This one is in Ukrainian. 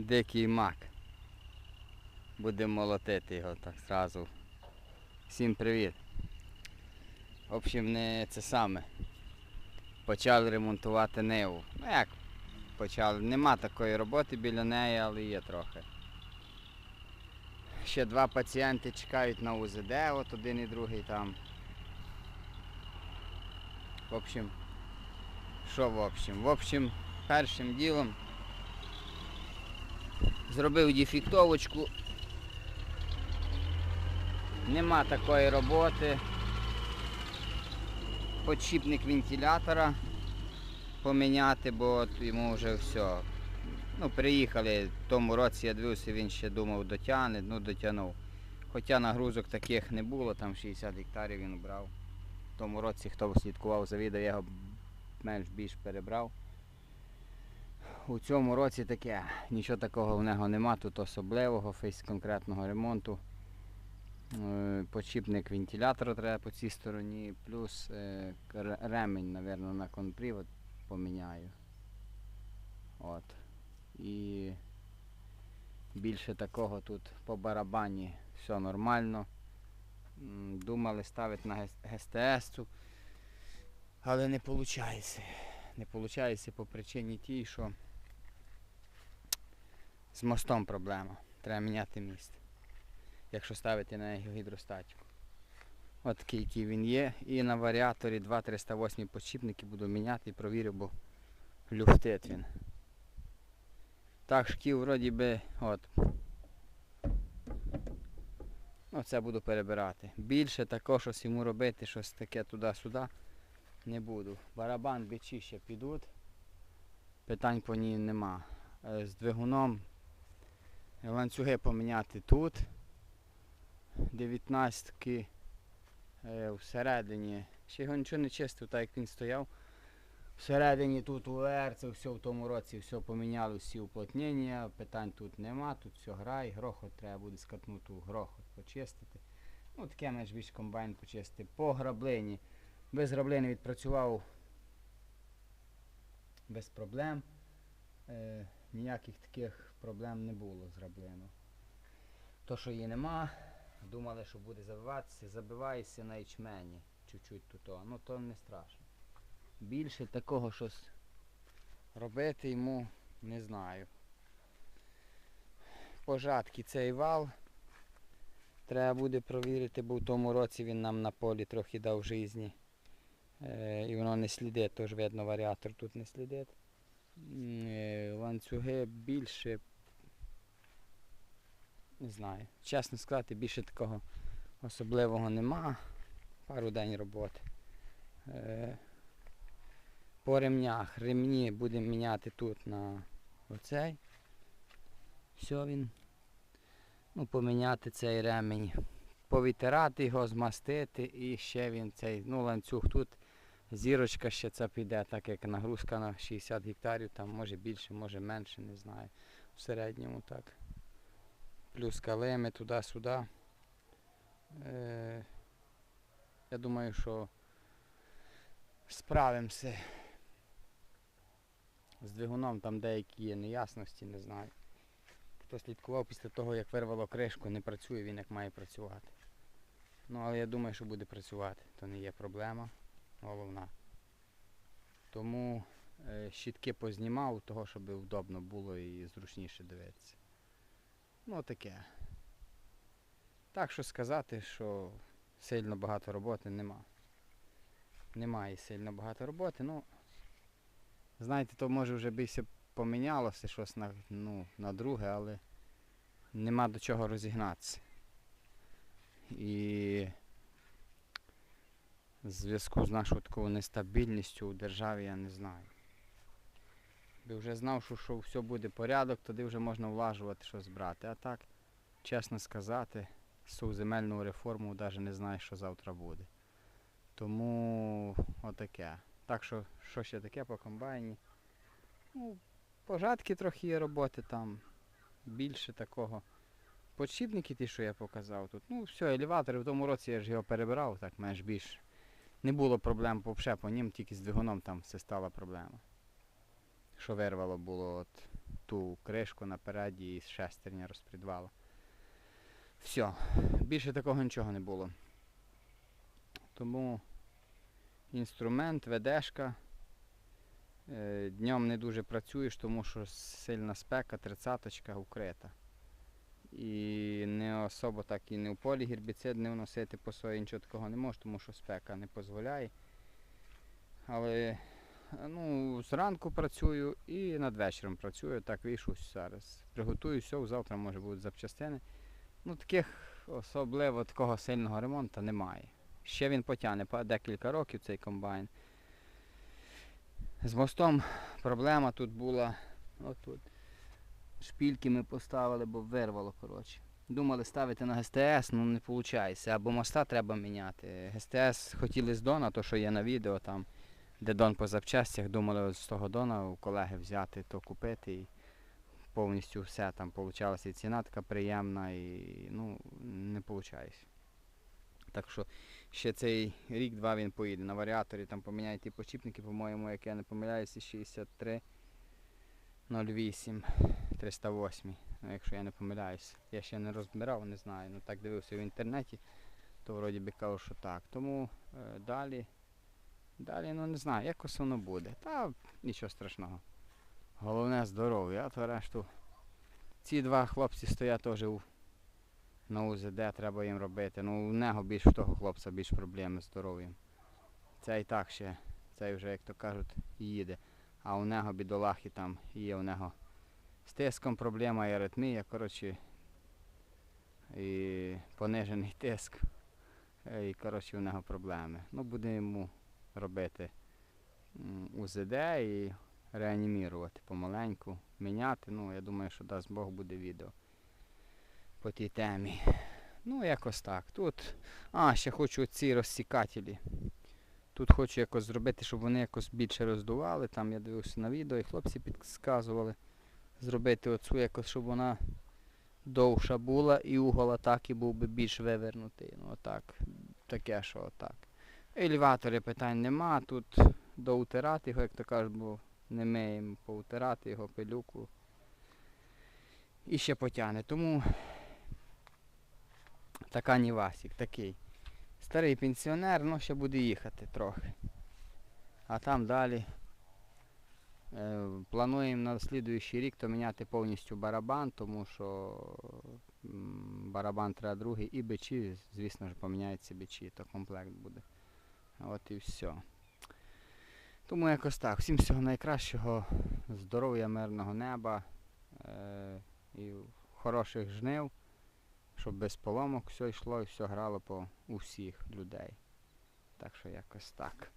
дикий мак. Будемо молотити його так зразу. Всім привіт. В общем, не це саме. Почали ремонтувати ниву. Ну як почали? Нема такої роботи біля неї, але є трохи. Ще два пацієнти чекають на УЗД, от один і другий там. В общем, що в общем? В общем, першим ділом зробив дефектовочку. Нема такої роботи. Подшипник вентилятора поміняти, бо йому вже все. Ну, приїхали в тому році, я дивився, він ще думав дотягне, ну дотягнув. Хоча нагрузок таких не було, там 60 гектарів він брав. В тому році, хто слідкував за відео, я його менш-більш перебрав. У цьому році таке, нічого такого в нього нема, тут особливого, фейс конкретного ремонту. Е, Подшипник вентилятора треба по цій стороні, плюс е, ремень, мабуть, на конпривод поміняю. От. І більше такого тут по барабані все нормально. Думали ставити на ГСТС, але не виходить. Не виходить по причині тій, що з мостом проблема. Треба міняти міст. Якщо ставити на гідростатику. От такий, який він є. І на варіаторі 2-308 подшипники буду міняти і провірю, бо люфтить він. Так, шків вроді би, от. Оце буду перебирати. Більше такого щось йому робити, щось таке туди-сюди не буду. Барабан бичі ще підуть. Питань по ній нема. Е, З двигуном ланцюги поміняти тут. 19-ки е, всередині. Ще його нічого не чистив, так як він стояв. Всередині тут УР, це все в тому році все поміняли, всі уплотнення, питань тут нема, тут все грає, грохот треба буде скатнути грохот почистити. Ну таке менш більш комбайн почистити. По граблині. Без граблини відпрацював без проблем. Ніяких таких проблем не було з граблиною. То, що її нема, думали, що буде забиватися, забивається на ячмені. Чуть-чуть тут. Ну то не страшно. Більше такого щось робити йому не знаю. Пожатки цей вал. Треба буде провірити, бо в тому році він нам на полі трохи дав житті. Е, і воно не слідить, тож видно варіатор тут не слідить. Е, Ланцюги більше. Не знаю. Чесно сказати, більше такого особливого нема. Пару день роботи. Е, по ремнях. Ремні будемо міняти тут на оцей. Все він. Ну, поміняти цей ремень. Повитирати його, змастити і ще він цей, ну ланцюг тут. Зірочка ще це піде, так як нагрузка на 60 гектарів, там може більше, може менше, не знаю. В середньому так. Плюс калеми туди-сюди. Е, я думаю, що справимося. З двигуном там деякі є неясності, не знаю. Хто слідкував після того, як вирвало кришку, не працює він як має працювати. Ну, але я думаю, що буде працювати, то не є проблема головна. Тому е, щітки познімав, того, щоб удобно було і зручніше дивитися. Ну таке. Так що сказати, що сильно багато роботи нема. Немає сильно багато роботи, ну знаєте, то може вже більше помінялося щось на, ну, на друге, але нема до чого розігнатися. І в зв'язку з нашою такою нестабільністю у державі я не знаю. Би вже знав, що, що все буде порядок, тоді вже можна влажувати щось брати. А так, чесно сказати, з земельну реформу навіть не знаю, що завтра буде. Тому отаке. Так що, що ще таке по комбайні? Ну, пожатки трохи є роботи там. Більше такого. Подшипники ті, що я показав тут. Ну, все, елеватори в тому році я ж його перебирав, так менш більш. Не було проблем взагалі по ним, тільки з двигуном там все стала проблема. що вирвало було от ту кришку напереді і шестерня розпредвала. Все, більше такого нічого не було. Тому інструмент, ведешка. Е, Днем не дуже працюєш, тому що сильна спека, тридцяточка укрита. І не особо так і не в полі гербіцид не вносити по сої, нічого такого не можеш, тому що спека не дозволяє. Але ну, зранку працюю і над вечором працюю, так вийшов зараз. Приготую все, завтра може будуть запчастини. Ну, таких особливо такого сильного ремонту немає. Ще він потягне декілька років цей комбайн. З мостом проблема тут була. Отут. Шпільки ми поставили, бо вирвало, коротше. Думали ставити на ГСТС, ну не виходить. Або моста треба міняти. ГСТС хотіли з Дона, то що є на відео там, де Дон по запчастях, думали з того Дона у колеги взяти, то купити. І повністю все там получалася і ціна така приємна, і ну, не виходить. Так що ще цей рік-два він поїде. На варіаторі там поміняють ті почіпники, по-моєму, як я не помиляюся, 63 08 308, ну, якщо я не помиляюсь. Я ще не розбирав, не знаю. Ну так дивився в інтернеті, то вроді би кажу, що так. Тому е, далі, далі, ну не знаю, якось воно буде. Та нічого страшного. Головне здоров'я, а то решту. Ці два хлопці стоять теж у, на УЗД, треба їм робити. Ну, у нього більш в того хлопця більш проблеми з здоров'ям. Це і так ще, цей вже, як то кажуть, їде. А у нього бідолахи там є у нього з тиском проблема і аритмія, коротше, і понижений тиск. Е, І коротше у нього проблеми. Ну, буде йому робити УЗД і реанімірувати помаленьку, міняти. Ну, я думаю, що дасть Бог буде відео по тій темі. Ну, якось так. Тут. А, ще хочу ці розсікателі. Тут хочу якось зробити, щоб вони якось більше роздували. Там я дивився на відео і хлопці підказували. Зробити оцю якось, щоб вона довша була і угол атаки був би більш вивернутий. Ну отак. Таке, що отак. Елеватори питань нема. Тут доутирати його, як то кажуть, бо не миємо поутирати його пилюку. І ще потягне. Тому така Нівасік, такий. Старий пенсіонер, ну ще буде їхати трохи. А там далі плануємо на слідуючий рік то міняти повністю барабан, тому що барабан треба другий і бичі, звісно ж, поміняються бичі, то комплект буде. От і все. Тому якось так. Всім всього найкращого, здоров'я, мирного неба е, і хороших жнив, щоб без поломок все йшло і все грало по у всіх людей. Так що якось так.